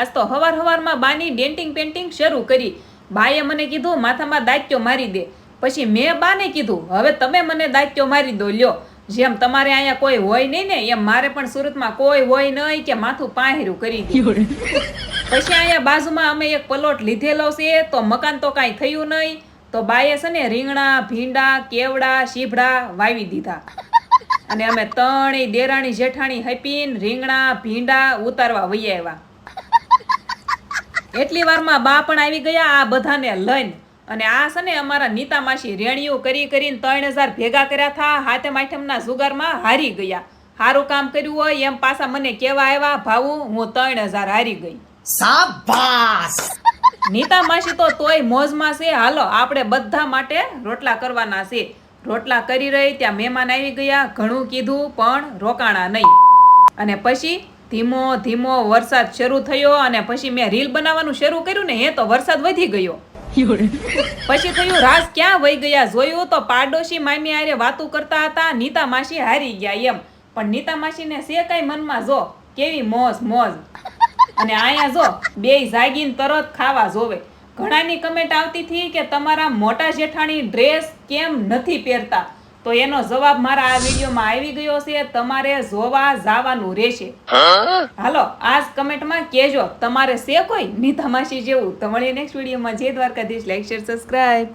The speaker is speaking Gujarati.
આજ તો હવાર હવારમાં બાની ડેન્ટિંગ પેન્ટિંગ શરૂ કરી. બાએ મને કીધું માથામાં દાયત્યો મારી દે. પછી મેં બાને કીધું હવે તમે મને દાયત્યો મારી દો લ્યો. જેમ તમારે અહીંયા કોઈ હોય નહીં ને એમ મારે પણ સુરતમાં કોઈ હોય નહીં કે માથું પાહેરું કરી દે. પછી અહીંયા બાજુમાં અમે એક પલોટ લીધેલો છે તો મકાન તો કાંઈ થયું નહીં. તો બાએ છે ને રીંગણા ભીંડા કેવડા શીભડા વાવી દીધા. અને અમે ત્રણેય દેરાણી જેઠાણી હપીન રીંગણા ભીંડા ઉતારવા વૈયા આવ્યા. એટલી વારમાં બા પણ આવી ગયા આ બધાને લઈને. અને આ છે ને અમારા નીતા માસી રેણીઓ કરી કરીને ત્રણ હજાર ભેગા કર્યા થા હાથે માઠમના જુગારમાં હારી ગયા. સારું કામ કર્યું હોય એમ પાછા મને કેવા આવ્યા ભાવું હું ત્રણ હજાર હારી ગઈ. સાબાસ નીતા માસી તો તોય મોજમાં છે હાલો આપણે બધા માટે રોટલા કરવાના છે. રોટલા કરી રહી ત્યાં મહેમાન આવી ગયા ઘણું કીધું પણ રોકાણા નહીં. અને પછી ધીમો ધીમો વરસાદ શરૂ થયો અને પછી મેં રીલ બનાવવાનું શરૂ કર્યું ને, એ તો વરસાદ વધી ગયો. પછી થયું, રાસ ક્યાં વહી ગયા? જોયું તો પાડોશી મામી આરે વાતું કરતા હતા, નીતા માસી હારી ગયા એમ. પણ નીતા માસીને સે કઈ મનમાં, જો, કેવી મોજ મોજ. અને અહીંયા જો, બે જાગીને તરત ખાવા જોવે. ઘણાની કમેન્ટ આવતી હતી કે, તમારા મોટા જેઠાણી ડ્રેસ કેમ નથી પહેરતા? તો એનો જવાબ મારા આ વિડીયોમાં આવી ગયો છે. તમારે જોવા જવાનું રહેશે. હાલો આજ કમેન્ટમાં કહેજો તમારે છે કોઈ? નીતા માસી જેવું. તો મળીએ નેક્સ્ટ વિડીયોમાં. જય દ્વારકાધીશ. Like share subscribe